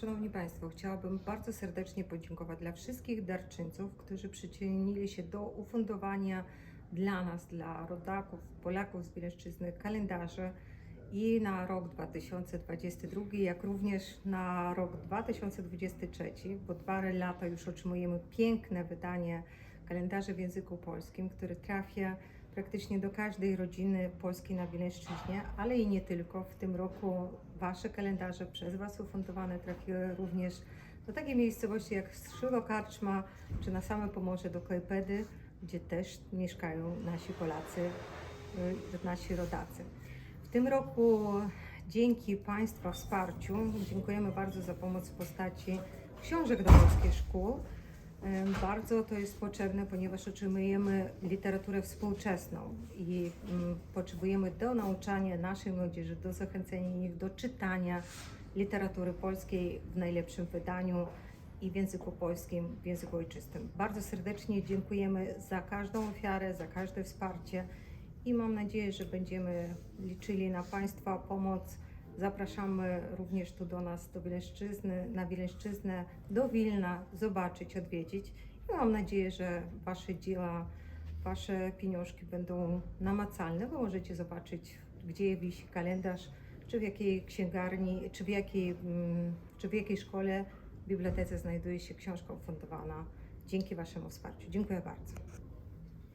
Szanowni Państwo, chciałabym bardzo serdecznie podziękować dla wszystkich darczyńców, którzy przyczynili się do ufundowania dla nas, dla rodaków, Polaków z Wileńszczyzny kalendarzy i na rok 2022, jak również na rok 2023, bo dwa lata już otrzymujemy piękne wydanie kalendarzy w języku polskim, który trafia praktycznie do każdej rodziny polskiej na Wileńszczyźnie, ale i nie tylko. W tym roku Wasze kalendarze przez Was ufundowane trafiły również do takiej miejscowości jak Strzylo Karczma, czy na same Pomorze do Klejpedy, gdzie też mieszkają nasi Polacy, y, nasi rodacy. W tym roku dzięki Państwa wsparciu dziękujemy bardzo za pomoc w postaci książek do polskich szkół. Bardzo to jest potrzebne, ponieważ otrzymujemy literaturę współczesną i mm, potrzebujemy do nauczania naszej młodzieży, do zachęcenia ich do czytania literatury polskiej w najlepszym wydaniu i w języku polskim, w języku ojczystym. Bardzo serdecznie dziękujemy za każdą ofiarę, za każde wsparcie i mam nadzieję, że będziemy liczyli na Państwa pomoc. Zapraszamy również tu do nas, do Wileńszczyzny, na Wileńszczyznę, do Wilna, zobaczyć, odwiedzić. I mam nadzieję, że Wasze dzieła, Wasze pieniążki będą namacalne, bo możecie zobaczyć, gdzie wisi kalendarz, czy w jakiej księgarni, czy w jakiej, mm, czy w jakiej szkole, bibliotece znajduje się książka ufundowana dzięki Waszemu wsparciu. Dziękuję bardzo.